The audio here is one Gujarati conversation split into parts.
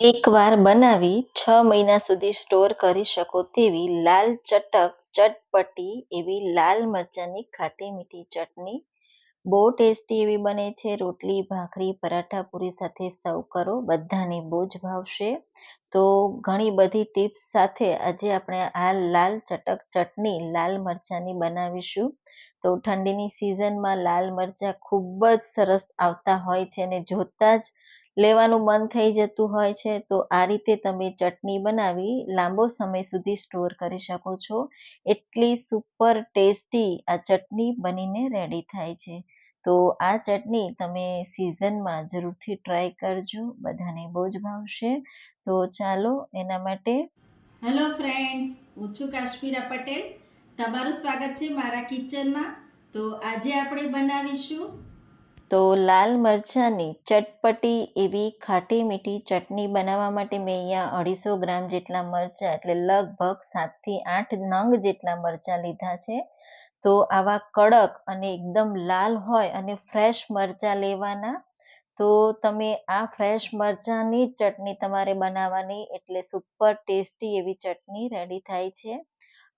એકવાર બનાવી છ મહિના સુધી સ્ટોર કરી શકો તેવી લાલ ચટક, ચટપટી એવી લાલ મરચાંની ખાટી મીઠી ચટણી. બહુ ટેસ્ટી એવી બને છે. રોટલી, ભાખરી, પરાઠા પૂરી સાથે સર્વ કરો. બધાને બહુ જ ભાવશે. તો ઘણી બધી ટિપ્સ સાથે આજે આપણે આ લાલ ચટક, ચટણી, લાલ મરચાંની બનાવીશું. તો ઠંડીની સિઝનમાં લાલ મરચાં ખૂબ જ સરસ આવતા હોય છે અને જોતાં જ લેવાનું મન થઈ જતું હોય છે, તો આ રીતે તમે ચટણી બનાવી લાંબો સમય સુધી સ્ટોર કરી શકો છો. એટલી સુપર ટેસ્ટી આ ચટણી બનીને રેડી થાય છે. તો આ ચટણી તમે સિઝનમાં જરૂરથી ટ્રાય કરજો, બધાને બહુ જ ભાવશે. તો ચાલો એના માટે હેલો ફ્રેન્ડ્સ હું છું કાશ્મીરા પટેલ. તમારું સ્વાગત છે મારા કિચનમાં તો આજે આપણે બનાવીશું તો લાલ મરચાંની ચટપટી એવી ખાટી મીઠી ચટણી બનાવવા માટે મેં અહીંયા અઢીસો ગ્રામ જેટલા મરચાં, એટલે લગભગ સાતથી આઠ નંગ જેટલા મરચાં લીધા છે. તો આવા કડક અને એકદમ લાલ હોય અને ફ્રેશ મરચાં લેવાના, તો તમે આ ફ્રેશ મરચાંની ચટણી તમારે બનાવવાની, એટલે સુપર ટેસ્ટી એવી ચટણી રેડી થાય છે.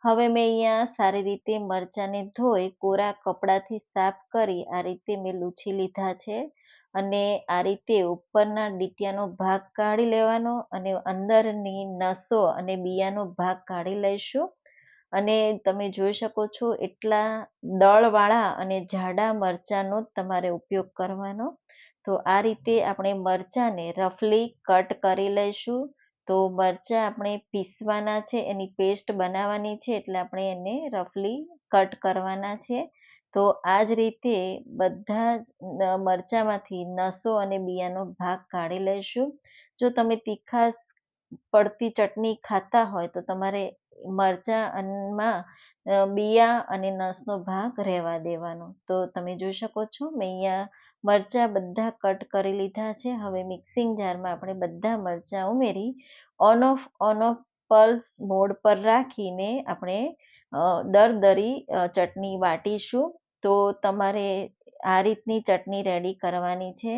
હવે મેં અહીંયા સારી રીતે મરચાંને ધોઈ, કોરા કપડાથી સાફ કરી આ રીતે મેં લૂછી લીધા છે અને આ રીતે ઉપરના ડીટિયાનો ભાગ કાઢી લેવાનો અને અંદરની નસો અને બિયાનો ભાગ કાઢી લઈશું. અને તમે જોઈ શકો છો એટલા દળવાળા અને જાડા મરચાંનો તમારે ઉપયોગ કરવાનો. તો આ રીતે આપણે મરચાંને રફલી કટ કરી લઈશું. તો મરચાં આપણે પીસવાના છે, એની પેસ્ટ બનાવવાની છે, એટલે આપણે એને રફલી કટ કરવાના છે. તો આ જ રીતે બધા જ મરચાંમાંથી નસો અને બિયાનો ભાગ કાઢી લઈશું જો તમે તીખા પડતી ચટણી ખાતા હોય, તો તમારે મરચાંમાં બિયા અને નસનો ભાગ રહેવા દેવાનો. તો તમે જોઈ શકો છો, મેં અહીંયા મરચાં બધા કટ કરી લીધા છે. હવે મિક્સિંગ જારમાં આપણે બધા મરચાં ઉમેરી on off on off pulse mode પર રાખીને આપણે દરદરી ચટણી વાટીશું. તો તમારે આ રીતની ચટણી રેડી કરવાની છે.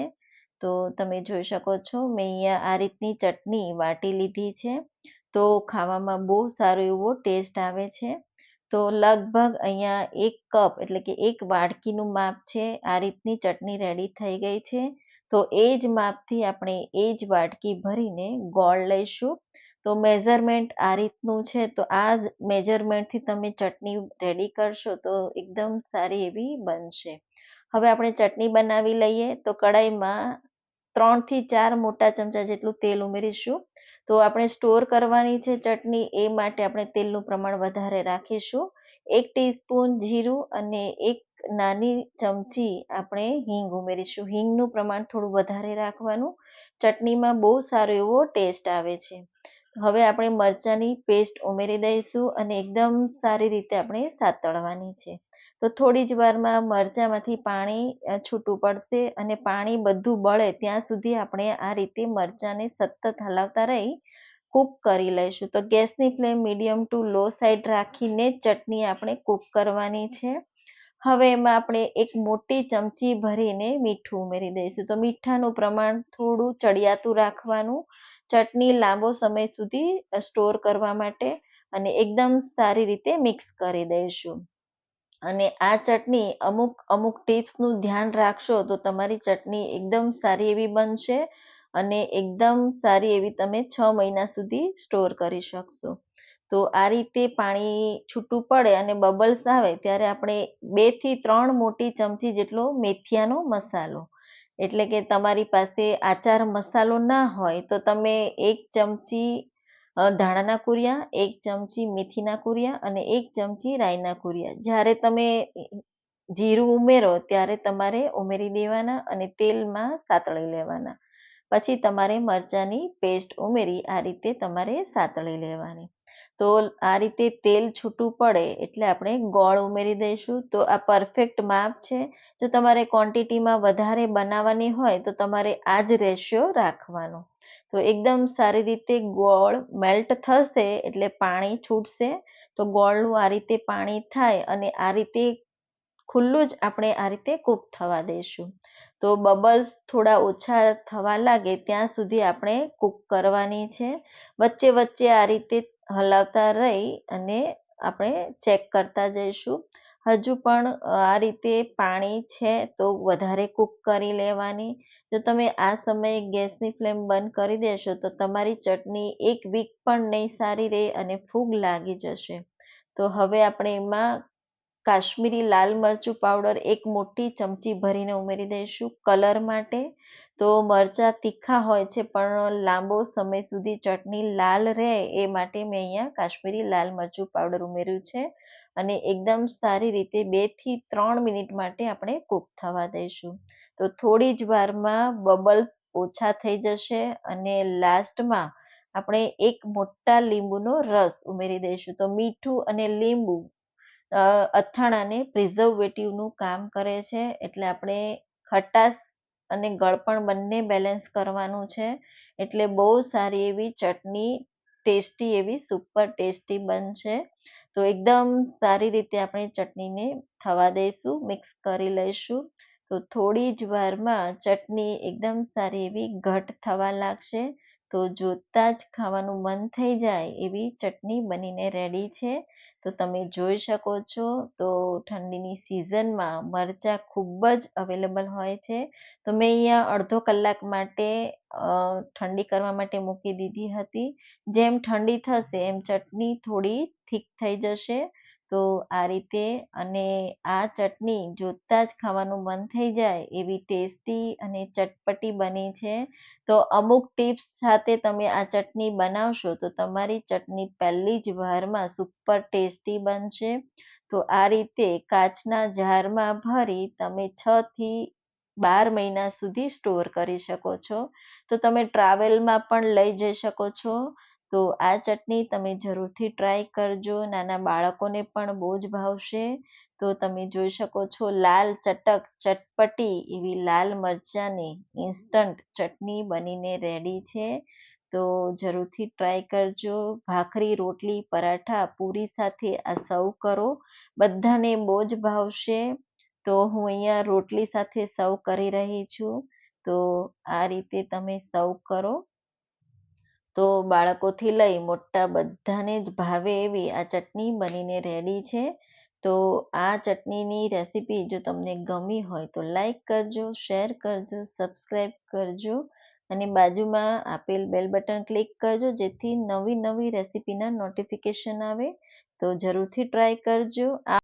તો તમે જોઈ શકો છો, મેં અહીંયા આ રીતની ચટણી વાટી લીધી છે. તો ખાવામાં બહુ સારો એવો ટેસ્ટ આવે છે. તો લગભગ અહીંયા એક કપ એટલે કે એક વાડકીનું માપ છે. આ રીતની ચટણી રેડી થઈ ગઈ છે. તો એ જ માપથી આપણે એ જ વાડકી ભરીને ગોળ લઈશું. તો મેઝરમેન્ટ આ રીતનું છે. તો આ જ મેજરમેન્ટથી તમે ચટણી રેડી કરશો તો એકદમ સારી એવી બનશે. હવે આપણે ચટણી બનાવી લઈએ. તો કડાઈમાં ત્રણથી ચાર મોટા ચમચા જેટલું તેલ ઉમેરીશું. તો આપણે સ્ટોર કરવાની છે ચટણી એ માટે આપણે તેલનું પ્રમાણ વધારે રાખીશું. એક ટીસ્પૂન જીરું અને એક નાની ચમચી આપણે હિંગ ઉમેરીશું. હિંગનું પ્રમાણ થોડું વધારે રાખવાનું. ચટણીમાં બહુ સારો એવો ટેસ્ટ આવે છે. હવે આપણે મરચાંની પેસ્ટ ઉમેરી દઈશું અને એકદમ સારી રીતે આપણે સાતળવાની છે. તો થોડી જ વારમાં મરચાંમાંથી પાણી છૂટું પડશે અને પાણી બધું બળે ત્યાં સુધી આપણે આ રીતે મરચાંને સતત હલાવતા રહી, કૂક કરી લઈશું. તો ગેસની flame medium to low side રાખીને ચટણી આપણે કૂક કરવાની છે. હવે એમાં આપણે એક મોટી ચમચી ભરીને મીઠું ઉમેરી દઈશું. તો મીઠાનું પ્રમાણ થોડું ચડિયાતું રાખવાનું. ચટણી લાંબો સમય સુધી સ્ટોર કરવા માટે અને એકદમ સારી રીતે મિક્સ કરી દઈશું. અને આ ચટણી અમુક અમુક ટિપ્સનું ધ્યાન રાખશો તો તમારી ચટણી એકદમ સારી એવી બનશે અને એકદમ સારી એવી તમે છ મહિના સુધી સ્ટોર કરી શકશો. તો આ રીતે પાણી છૂટું પડે અને બબલ્સ આવે ત્યારે આપણે બેથી ત્રણ મોટી ચમચી જેટલો મેથિયાનો મસાલો. એટલે કે તમારી પાસે આચાર મસાલો ના હોય તો તમે એક ચમચી ધાણાના કુરિયા, એક ચમચી મેથીના કુરિયા અને એક ચમચી રાઈના કુરિયા. જ્યારે તમે જીરું ઉમેરો ત્યારે તમારે ઉમેરી દેવાના અને તેલમાં સાતળી લેવાના. પછી તમારે મરચાંની પેસ્ટ ઉમેરી આ રીતે તમારે સાતળી લેવાની. તો આ રીતે તેલ છૂટું પડે એટલે આપણે ગોળ ઉમેરી દઈશું. તો આ પરફેક્ટ માપ છે. જો તમારે ક્વોન્ટિટીમાં વધારે બનાવવાની હોય તો તમારે આ જ રેશિયો રાખવાનો. તો એકદમ સારી રીતે ગોળ મેલ્ટ થશે એટલે પાણી છૂટશે. તો ગોળનું આ રીતે પાણી થાય અને આ રીતે ખુલ્લું જ આપણે આ રીતે કૂક થવા દઈશું તો બબલ્સ થોડા ઓછા થવા લાગે ત્યાં સુધી આપણે કૂક કરવાની છે. વચ્ચે વચ્ચે આ રીતે હલાવતા રહી અને આપણે ચેક કરતા જઈશું. હજુ પણ આ રીતે પાણી છે તો વધારે કૂક કરી લેવાની. જો તમે આ સમયે ગેસની ફ્લેમ બંધ કરી દેશો તો તમારી ચટણી એક વીક પણ નહીં સારી રહે અને ફૂગ લાગી જશે. તો હવે આપણે એમાં કાશ્મીરી લાલ મરચું પાવડર એક મોટી ચમચી ભરીને ઉમેરી દઈશું કલર માટે. તો મરચાં તીખા હોય છે પણ લાંબો સમય સુધી ચટણી લાલ રહે એ માટે મેં અહીંયા કાશ્મીરી લાલ મરચું પાવડર ઉમેર્યું છે. અને એકદમ સારી રીતે બેથી ત્રણ મિનિટ માટે આપણે કૂક થવા દઈશું. તો થોડી જ વારમાં બબલ્સ ઓછા થઈ જશે અને લાસ્ટમાં આપણે એક મોટા લીંબુનો રસ ઉમેરી દઈશું. તો મીઠું અને લીંબુ અથાણાને પ્રિઝર્વેટિવનું કામ કરે છે. એટલે આપણે ખટાશ અને ગળપણ બંને બેલેન્સ કરવાનું છે. એટલે બહુ સારી એવી ચટણી, ટેસ્ટી એવી સુપર ટેસ્ટી બનશે. તો એકદમ સારી રીતે આપણે ચટણીને થવા દઈશું મિક્સ કરી લઈશું. તો થોડી જ વારમાં ચટણી એકદમ સારી એવી ઘટ થવા લાગશે. તો જોતાં જ ખાવાનું મન થઈ જાય એવી ચટણી બનીને રેડી છે. તો તમે જોઈ શકો છો, તો ઠંડીની સિઝનમાં મરચાં ખૂબ જ અવેલેબલ હોય છે. તો મેં અહીંયા અડધો કલાક માટે ઠંડી કરવા માટે મૂકી દીધી હતી. જેમ ઠંડી થશે એમ ચટણી થોડી થીક થઈ જશે. તો આ રીતે અને આ ચટણી જોતાં જ ખાવાનું મન થઈ જાય એવી ટેસ્ટી અને ચટપટી બની છે. તો અમુક ટિપ્સ સાથે તમે આ ચટણી બનાવશો તો તમારી ચટણી પહેલી જ વારમાં સુપર ટેસ્ટી બનશે. તો આ રીતે કાચના જારમાં ભરી તમે છ થી બાર મહિના સુધી સ્ટોર કરી શકો છો. તો તમે ટ્રાવેલમાં પણ લઈ જઈ શકો છો. તો આ ચટણી તમે જરૂરથી ટ્રાય કરજો. નાના બાળકોને પણ બહુ જ ભાવશે. તો તમે જોઈ શકો છો લાલ ચટક, ચટપટી એવી લાલ મરચાંની ઇન્સ્ટન્ટ ચટણી બનીને રેડી છે. તો જરૂરથી ટ્રાય કરજો. ભાખરી, રોટલી, પરાઠા પૂરી સાથે આ સર્વ કરો. બધાને બહુ જ ભાવશે. તો હું અહીંયા રોટલી સાથે સર્વ કરી રહી છું. તો આ રીતે તમે સર્વ કરો. તો બાળકોથી લઈ મોટા બધાને જ ભાવે એવી આ ચટણી બનીને રેડી છે. તો આ ચટણીની રેસીપી જો તમને ગમી હોય તો લાઈક કરજો શેર કરજો સબસ્ક્રાઈબ કરજો અને બાજુમાં આપેલ બેલ બટન ક્લિક કરજો જેથી નવી નવી રેસીપીના નોટિફિકેશન આવે. તો જરૂરથી ટ્રાય કરજો.